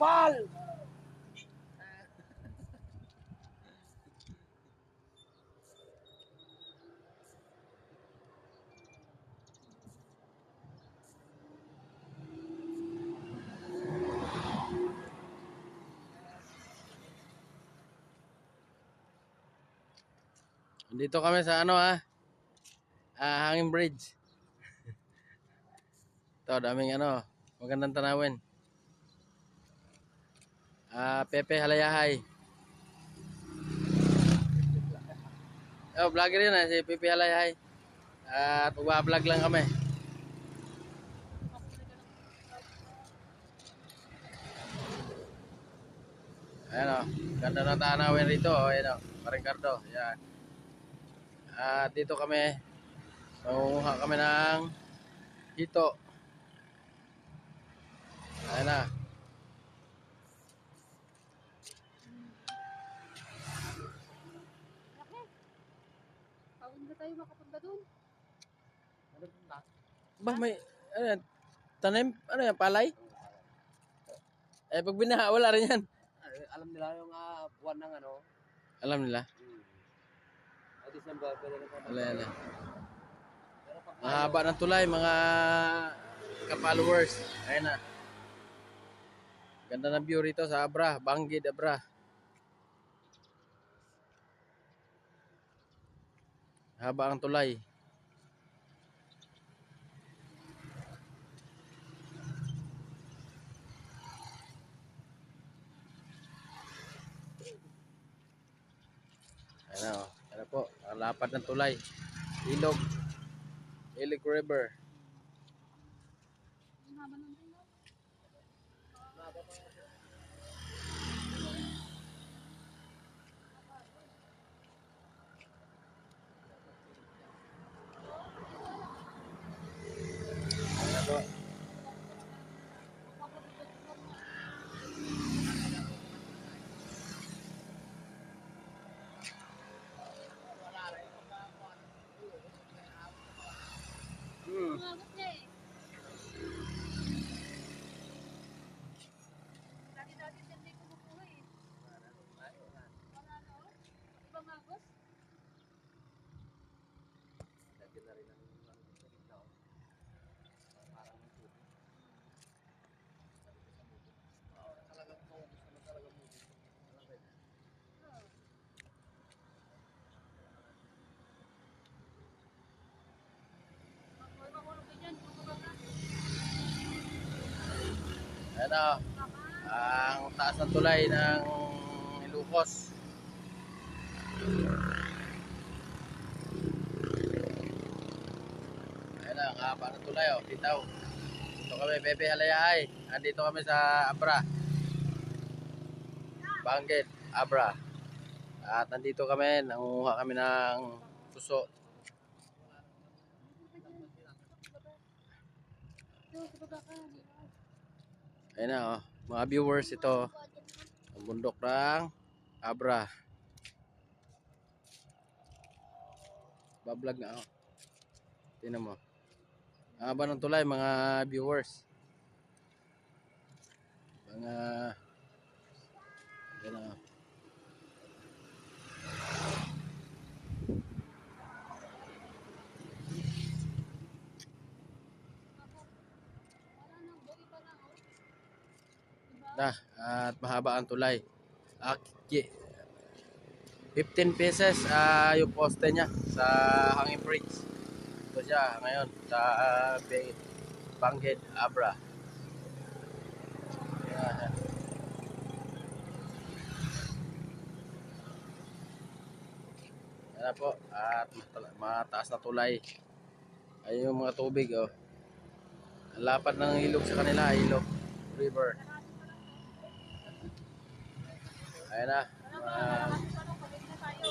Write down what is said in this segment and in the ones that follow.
kapal! Dito kami sa ano ha? Ah, hanging bridge. Ito, daming ano, magandang tanawin. Ah, Pepe Halayahay. Oh, vlogger yun eh, si Pepe Halayahay. At vlog lang kami. Ayan o, ganda ng tanawin rito. O, ayan o, Maringkardo. Ayan. At dito kami, nangunguha kami ng hito. Ayan na. Tayo makapunta doon. Ba, may, ano yan, tanim, ano yan, palay? Eh, pag binaha, wala rin yan. Alam nila yung uh, buwan ng ano. Alam nila. Hmm. Ay, December, pwede na Wala yan. Mahaba ng tulay, mga ka-followers. Ayan na. Ganda ng view rito sa Abra, Banggid, Abra. Haba ang tulay. Ayan na po. Ang lapad ng tulay. Ilog. Ilog River. Ang haba ng tayo. Ayan na po. Hmm. Umagot niya eh. Dati-dati siya hindi kumukuha eh. Wala na oh. Ibang agos. Lagyan na rin ng ano, sa gitna, oh. Parang may tubig. Sabi ko sa mundo. Oo, talagang maubos naman talagang mundo. Talaga yun. Oh. Makuha makulog ka dyan. Makuha ka. Na. Ang taas ng tulay ng Ilocos. Ayan na, ang haba ng tulay oh. Bitaw. Ito kami, Pepe Halayahay. Andito kami sa Abra. Banggit, Abra. At nandito kami, nangunguha kami ng puso. Yo, sa baba ka. Ayan na oh. Mga viewers ito. Ang bundok ng Abra. Bablog na ako. Tingnan mo. Ang haba ng tulay mga viewers. Mga Ayan na. oh. Wala nang buhay pa na oh. Diba? Na, at mahaba ang tulay. Aki. 15 pieces ah yung poste niya sa hanging bridge. Ito siya ngayon sa uh, Bangged Abra. Ayan. Yan na po. At mataas na tulay. Ayun yung mga tubig oh. Ang lapad ng ilog sa kanila, ilog river. Ayan na. Pabalik na tayo.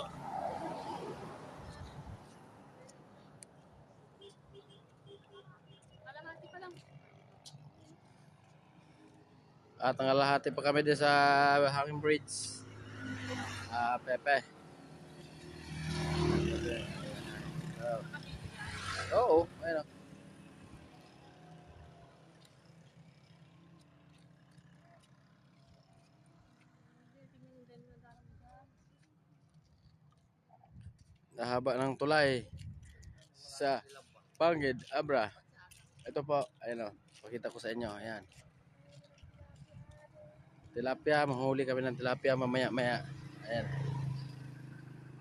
Kalahati pa at kami din sa Hanging Bridge. Ah, Pepe. Oh. Oo, ayun. oh. Haba ng tulay sa Bangid, Abra. Ito po, ayun o. Pakita ko sa inyo. Ayan. Tilapia, mahuli kami ng tilapia mamaya-maya. Ayan.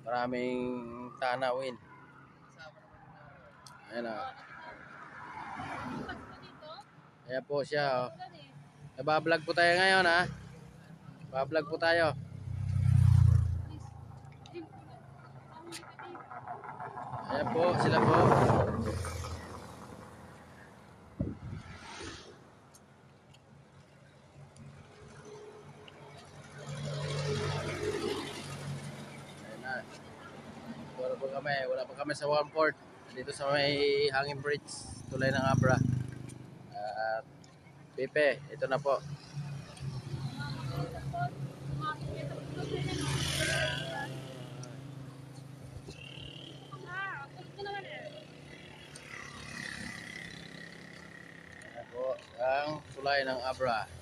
Maraming tanawin. Ayan o. Ayan po siya o. Nabablog po tayo ngayon ha. Bablog po tayo. Ayan po, sila po. Wala pa kami, wala pa kami sa one port. Dito sa may hanging bridge, tulay ng Abra. At Pepe, ito na po. Ah, kulit ko naman eh. Ayan po, ang tulay ng Abra.